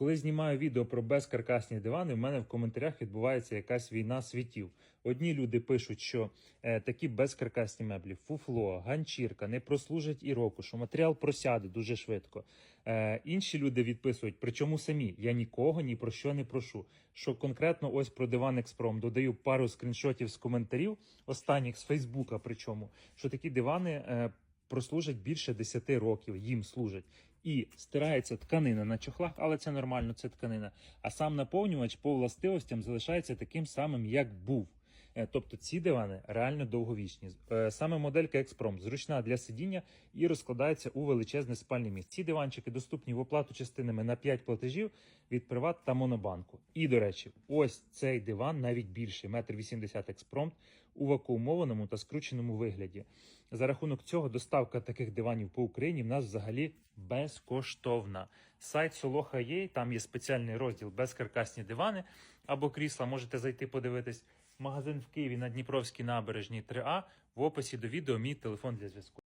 Коли знімаю відео про безкаркасні дивани, в мене в коментарях відбувається якась війна світів. Одні люди пишуть, що е, такі безкаркасні меблі, фуфло, ганчірка не прослужать і року, що матеріал просяде дуже швидко. Е, інші люди відписують, причому самі я нікого ні про що не прошу. Що конкретно ось про диван Експром додаю пару скріншотів з коментарів, останніх з Фейсбука, причому що такі дивани. Е, Прослужать більше 10 років, їм служать. І стирається тканина на чохлах, але це нормально, це тканина. А сам наповнювач по властивостям залишається таким самим, як був. Е, Тобто ці дивани реально довговічні. Е, Саме моделька Експром зручна для сидіння і розкладається у величезне спальне місце. Ці диванчики доступні в оплату частинами на 5 платежів від Приват та Монобанку. І, до речі, ось цей диван навіть більший, 1,80 м експромт у вакуумованому та скрученому вигляді. За рахунок цього доставка таких диванів по Україні в нас взагалі безкоштовна. Сайт є, там є спеціальний розділ безкаркасні дивани або крісла. Можете зайти подивитись. Магазин в Києві на Дніпровській набережній 3А. В описі до відео мій телефон для зв'язку.